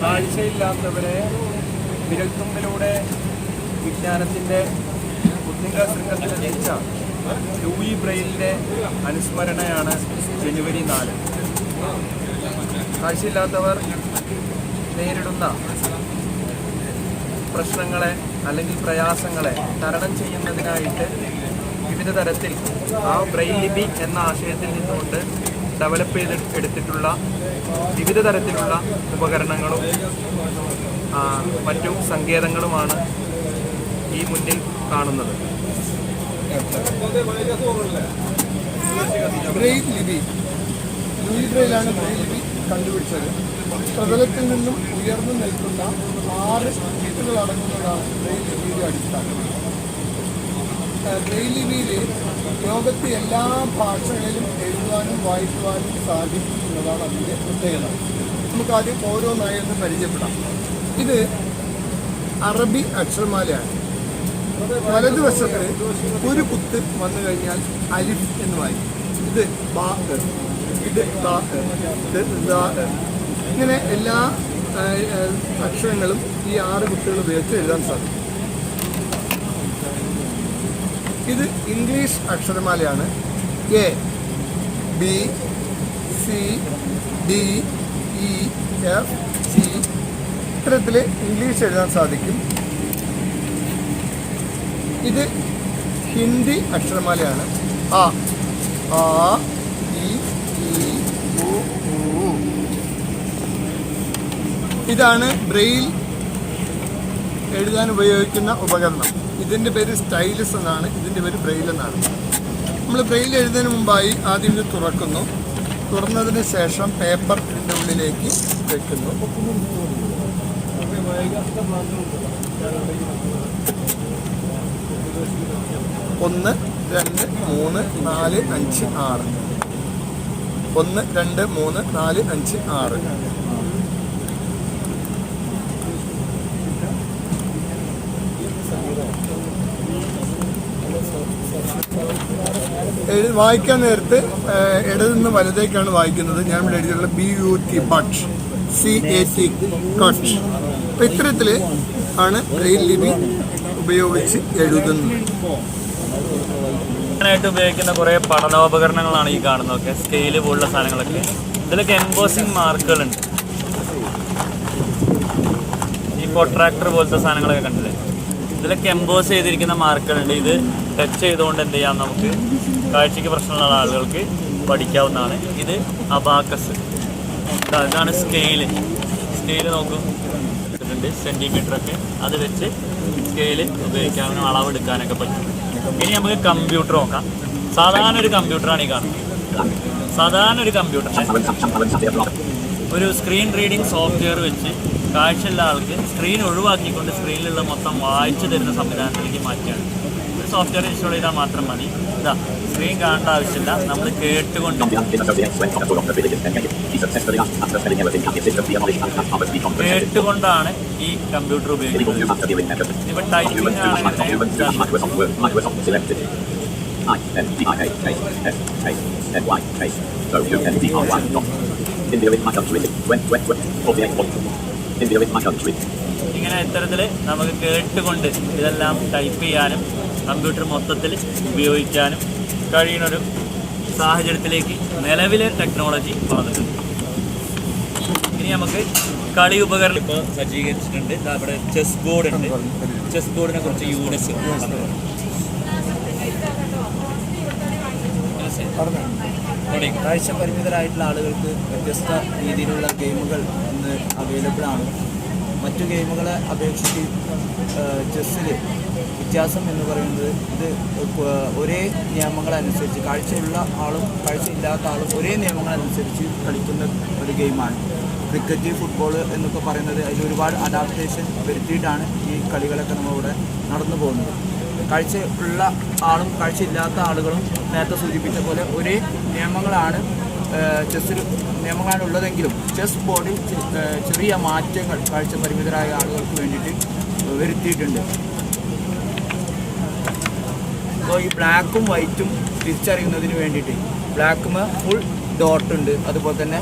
കാഴ്ചയില്ലാത്തവരെ വിരൽത്തുമ്പിലൂടെ വിജ്ഞാനത്തിന്റെ ഉദ്ദിക ശൃംഖലത്തിലെത്തിച്ച ലൂയി ബ്രെയിലിന്റെ അനുസ്മരണയാണ് ജനുവരി നാല്. കാഴ്ചയില്ലാത്തവർ നേരിടുന്ന പ്രശ്നങ്ങളെ അല്ലെങ്കിൽ പ്രയാസങ്ങളെ തരണം ചെയ്യുന്നതിനായിട്ട് വിവിധ തരത്തിൽ ആ ബ്രെയിൽ ലിപി എന്ന ആശയത്തിൽ നിന്നുകൊണ്ട് ഡെവലപ്പ് ചെയ്ത് എടുത്തിട്ടുള്ള വിവിധ തരത്തിലുള്ള ഉപകരണങ്ങളും മറ്റു സങ്കേതങ്ങളുമാണ് ഈ മുന്നിൽ കാണുന്നത്. കണ്ടുപിടിച്ചത്. പ്രതലത്തിൽ നിന്നും ഉയർന്നു നിൽക്കുന്ന ആറ് ലിപികൾ അടങ്ങുന്നതാണ് ബ്രെയിൽ ലിപിയുടെ അടിസ്ഥാനം. ബ്രെയിൽ ലിപിയിൽ ലോകത്തെ എല്ലാ ഭാഷകളിലും എഴുതാനും വായിക്കുവാനും സാധിക്കും എന്നതാണ് അതിന്റെ പ്രത്യേകത. നമുക്ക് ആദ്യം ഓരോന്നായി ഒന്ന് പരിചയപ്പെടാം. ഇത് അറബി അക്ഷരമാലയാണ്. വലതുവശത്ത് ഒരു കുത്ത് വന്നു കഴിഞ്ഞാൽ അലിഫ് എന്ന് വായിക്കും. ഇത് ബാ ഇത് ദാ. ഇങ്ങനെ എല്ലാ അക്ഷരങ്ങളും ഈ ആറ് കുത്തുകൾ ഉപയോഗിച്ച് എഴുതാൻ സാധിക്കും. ഇത് English അക്ഷരമാലയാണ്. A B C D E F C ഇത്തരത്തിൽ ഇംഗ്ലീഷ് എഴുതാൻ സാധിക്കും. ഇത് ഹിന്ദി അക്ഷരമാലയാണ്. ആ ആ ഇ ഇ. ഇതാണ് ബ്രെയിൽ എഴുതാൻ ഉപയോഗിക്കുന്ന ഉപകരണം. ഇതിന്റെ പേര് സ്റ്റൈലസ് എന്നാണ് ഇതിന്റെ പേര് ബ്രെയിൽ എന്നാണ്. നമ്മൾ ബ്രെയിൽ എഴുതുന്നതിന് മുമ്പായി ആദ്യം ഇത് തുറക്കുന്നു. തുറന്നതിന് ശേഷം പേപ്പർ ഇതിന്റെ ഉള്ളിലേക്ക് വെക്കുന്നു. ഒന്ന് രണ്ട് മൂന്ന് നാല് അഞ്ച് ആറ്. ഒന്ന് രണ്ട് മൂന്ന് നാല് അഞ്ച് ആറ്. എഴു വായിക്കാൻ നേരത്ത് ഇടത് നിന്ന് വലതേക്കാണ് വായിക്കുന്നത്. ഞാൻ ഇവിടെ എഴുതിയിട്ടുള്ള B U T but C A T cut അപ്പം ഇത്തരത്തിൽ ആണ് ബ്രെയിൽ ലിപി ഉപയോഗിച്ച് എഴുതുന്നത്. ായിട്ട് ഉപയോഗിക്കുന്ന കുറേ പഠനോപകരണങ്ങളാണ് ഈ കാണുന്നതൊക്കെ സ്കെയിൽ പോലുള്ള സാധനങ്ങളൊക്കെ. ഇതിലൊക്കെ എംബോസിങ് മാർക്കുകളുണ്ട് ഈ കോട്രാക്ടർ പോലത്തെ സാധനങ്ങളൊക്കെ കണ്ടില്ലേ? ഇതിലൊക്കെ എംബോസ് ചെയ്തിരിക്കുന്ന മാർക്കുകളുണ്ട് ഇത് ടച്ച് ചെയ്തുകൊണ്ട് എന്ത് ചെയ്യാം നമുക്ക്? കാഴ്ചയ്ക്ക് പ്രശ്നമുള്ള ആളുകൾക്ക് പഠിക്കാവുന്നതാണ്. ഇത് അബാക്കസ്. ഇതാ, ഇതാണ് സ്കെയിൽ സ്കെയിൽ നോക്കും. ഇട്ടിട്ടുണ്ട് സെന്റിമീറ്റർ ഒക്കെ. അത് വെച്ച് സ്കെയിൽ ഉപയോഗിക്കാനും അളവെടുക്കാനൊക്കെ പറ്റും. ഇനി നമുക്ക് കമ്പ്യൂട്ടർ നോക്കാം. സാധാരണ ഒരു കമ്പ്യൂട്ടറാണ് ഈ കാണുന്നത്. സാധാരണ ഒരു കമ്പ്യൂട്ടർ ഒരു സ്ക്രീൻ റീഡിംഗ് സോഫ്റ്റ്വെയർ വെച്ച് കാഴ്ചയുള്ള ആൾക്ക് സ്ക്രീൻ ഒഴിവാക്കിക്കൊണ്ട് സ്ക്രീനിലുള്ള മൊത്തം വായിച്ചു തരുന്ന സംവിധാനത്തിലേക്ക് മാറ്റുകയാണ്. ഒരു സോഫ്റ്റ്വെയർ ഇൻസ്റ്റാൾ ചെയ്താൽ മാത്രം മതി. ഇതാ സ്ക്രീൻ കാണേണ്ട ആവശ്യമില്ല. നമ്മൾ കേട്ടുകൊണ്ട് കേട്ടുകൊണ്ടാണ് ഈ കമ്പ്യൂട്ടർ ഉപയോഗിക്കുന്നത്. ഇങ്ങനെ ഇത്തരത്തിൽ നമുക്ക് കേട്ടുകൊണ്ട് ഇതെല്ലാം ടൈപ്പ് ചെയ്യാനും കമ്പ്യൂട്ടർ മൊത്തത്തിൽ ഉപയോഗിക്കാനും കഴിയുന്നൊരു സാഹചര്യത്തിലേക്ക് നിലവിലെ ടെക്നോളജി വളർന്നിട്ടുണ്ട് ഇനി നമുക്ക് കളി ഉപകരണം ഇപ്പോൾ സജ്ജീകരിച്ചിട്ടുണ്ട്. അവിടെ ചെസ് ബോർഡ് ഉണ്ട്. ചെസ് ബോർഡിനെ കുറിച്ച് യൂണിസ് കാഴ്ച പരിമിതരായിട്ടുള്ള ആളുകൾക്ക് വ്യത്യസ്ത രീതിയിലുള്ള ഗെയിമുകൾ ഇന്ന് അവൈലബിൾ ആണ്. മറ്റു ഗെയിമുകളെ അപേക്ഷിച്ച് ചെസ്സിൽ വ്യത്യാസം എന്ന് പറയുന്നത് ഇത് ഒരേ നിയമങ്ങളനുസരിച്ച് കാഴ്ചയുള്ള ആളും കാഴ്ചയില്ലാത്ത ആളും ഒരേ നിയമങ്ങളനുസരിച്ച് കളിക്കുന്ന ഒരു ഗെയിമാണ്. ക്രിക്കറ്റ് ഫുട്ബോൾ എന്നൊക്കെ പറയുന്നത് അതിൽ ഒരുപാട് അഡാപ്റ്റേഷൻ വരുത്തിയിട്ടാണ് ഈ കളികളൊക്കെ നമ്മളിവിടെ നടന്നു പോകുന്നത്. കാഴ്ച ഉള്ള ആളും കാഴ്ചയില്ലാത്ത ആളുകളും നേരത്തെ സൂചിപ്പിച്ച പോലെ ഒരേ നിയമങ്ങളാണ് ചെസ്സിൽ നിയമങ്ങളാണ് ഉള്ളതെങ്കിലും ചെസ് ബോർഡിൽ ചെറിയ മാറ്റങ്ങൾ കാഴ്ച പരിമിതരായ ആളുകൾക്ക് വേണ്ടിയിട്ട് വരുത്തിയിട്ടുണ്ട്. അപ്പോൾ ഈ ബ്ലാക്കും വൈറ്റും തിരിച്ചറിയുന്നതിന് വേണ്ടിയിട്ട് ബ്ലാക്കുമ ഫുൾ ഡോട്ട് ഉണ്ട്. അതുപോലെ തന്നെ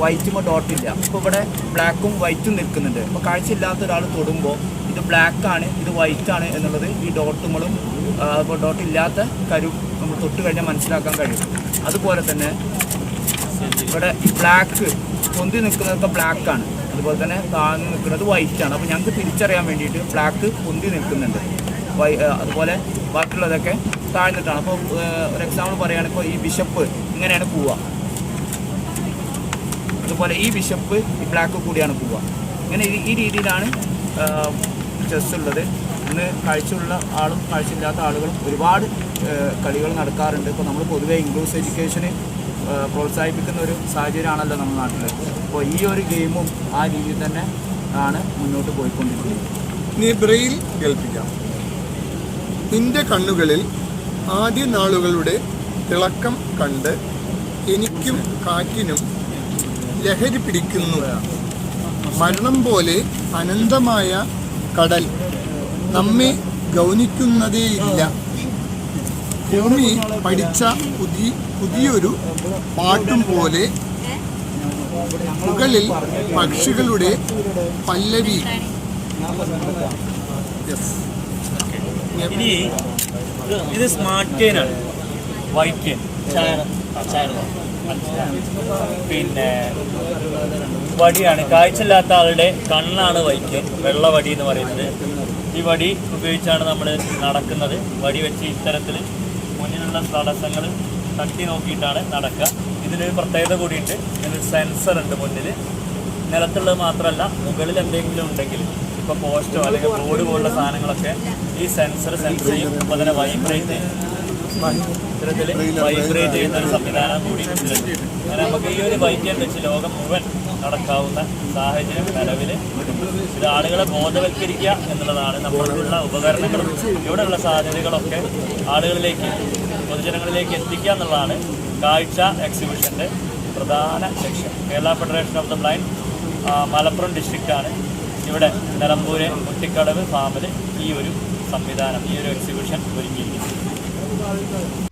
വൈറ്റുമ്പോൾ ഡോട്ടില്ല അപ്പോൾ ഇവിടെ ബ്ലാക്കും വൈറ്റും നിൽക്കുന്നുണ്ട്. അപ്പോൾ കാഴ്ചയില്ലാത്ത ഒരാൾ തൊടുമ്പോൾ ഇത് ബ്ലാക്കാണ് ഇത് വൈറ്റാണ് എന്നുള്ളത് ഈ ഡോട്ടുകളും അപ്പോൾ ഡോട്ട് ഇല്ലാത്ത കരു നമ്മൾ തൊട്ട് കഴിഞ്ഞാൽ മനസ്സിലാക്കാൻ കഴിയും. അതുപോലെ തന്നെ ഇവിടെ ഈ ബ്ലാക്ക് പൊന്തി നിൽക്കുന്നതൊക്കെ ബ്ലാക്കാണ് അതുപോലെ തന്നെ താഴ്ന്നു നിൽക്കുന്നത് വൈറ്റ് ആണ്. അപ്പോൾ ഞങ്ങൾക്ക് തിരിച്ചറിയാൻ വേണ്ടിയിട്ട് ബ്ലാക്ക് പൊന്തി നിൽക്കുന്നുണ്ട്. അതുപോലെ ബാക്കിയുള്ളതൊക്കെ താഴ്ന്നിട്ടാണ്. അപ്പോൾ ഒരു എക്സാമ്പിൾ പറയുകയാണെങ്കിൽ ഈ ബിഷപ്പ് ഇങ്ങനെയാണ് പോവുക. അതുപോലെ ഈ ബിഷപ്പ് ഈ ബ്ലാക്ക് കൂടിയാണ് പോവുക. ഇങ്ങനെ ഈ- രീതിയിലാണ് ചെസ് ഉള്ളത്. ഇന്ന് കാഴ്ചയുള്ള ആളും കാഴ്ചയില്ലാത്ത ആളുകളും ഒരുപാട് കളികൾ നടക്കാറുണ്ട്. ഇപ്പോൾ നമ്മൾ പൊതുവേ ഇംഗ്ലീഷ് എഡ്യൂക്കേഷന് പ്രോത്സാഹിപ്പിക്കുന്ന ഒരു സാഹചര്യമാണല്ലോ നമ്മുടെ നാട്ടിൽ അപ്പോൾ ഈ ഒരു ഗെയിമും ആ രീതിയിൽ തന്നെ ആണ് മുന്നോട്ട് പോയിക്കൊണ്ടിരിക്കുന്നത്. നീ ബ്രെയിൽ കേൾപ്പിക്കാം നിന്റെ കണ്ണുകളിൽ ആദ്യ നാളുകളുടെ തിളക്കം കണ്ട് എനിക്കും കാറ്റിനും ലഹരി പിടിക്കുന്നു. മരണം പോലെ അനന്തമായ കടൽ നമ്മെ ഗൗനിക്കുന്നതേയില്ല ഭൂമി പഠിച്ച പുതിയ പുതിയൊരു പാട്ടും പോലെ മുകളിൽ പക്ഷികളുടെ പല്ലവി. യെസ് ഇനി ഇത് സ്മാർട്ട് ആണ്. വൈറ്റ് ചെയിൻ പിന്നെ വടിയാണ്. കാഴ്ചയില്ലാത്ത ആളുടെ കണ്ണാണ് വൈറ്റ് വെള്ള വടി എന്ന് പറയുന്നത്. ഈ വടി ഉപയോഗിച്ചാണ് നമ്മൾ നടക്കുന്നത്. വടി വെച്ച് ഇത്തരത്തിൽ മുന്നിലുള്ള തടസ്സങ്ങൾ തട്ടി നോക്കിയിട്ടാണ് നടക്കുക. ഇതിനൊരു പ്രത്യേകത കൂടിയുണ്ട്. ഇതിന് സെൻസർ ഉണ്ട് മുന്നിൽ നിലത്തുള്ളത് മാത്രമല്ല മുകളിൽ എന്തെങ്കിലും ഉണ്ടെങ്കിൽ ഇപ്പോൾ പോസ്റ്റോ അല്ലെങ്കിൽ ബോർഡ് പോലുള്ള സാധനങ്ങളൊക്കെ ഈ സെൻസർ സെൻസർ ചെയ്യും അപ്പോൾ അതിനെ വൈബ്രേറ്റ് ഇത്തരത്തിൽ വൈബ്രേറ്റ് ചെയ്യുന്ന ഒരു സംവിധാനം കൂടി അങ്ങനെ നമുക്ക് ഈ ഒരു വൈദ്യം വെച്ച് ലോകം മുഴുവൻ നടക്കാവുന്ന സാഹചര്യം നിലവിൽ ഇത് ആളുകളെ ബോധവൽക്കരിക്കുക എന്നുള്ളതാണ് നമ്മൾക്കുള്ള ഉപകരണങ്ങളും ഇവിടെയുള്ള സാധ്യതകളൊക്കെ ആളുകളിലേക്ക് പൊതുജനങ്ങളിലേക്ക് എത്തിക്കുക എന്നുള്ളതാണ് കാഴ്ച എക്സിബിഷന്റെ പ്രധാന ലക്ഷ്യം. Kerala federation of the blind Malappuram ഡിസ്ട്രിക്റ്റാണ് ഇവിടെ നിലമ്പൂര് മുട്ടിക്കടവ് ഫാമിൽ ഈ ഒരു സംവിധാനം ഈ ഒരു എക്സിബിഷൻ ഒരുക്കിയിരിക്കുന്നത്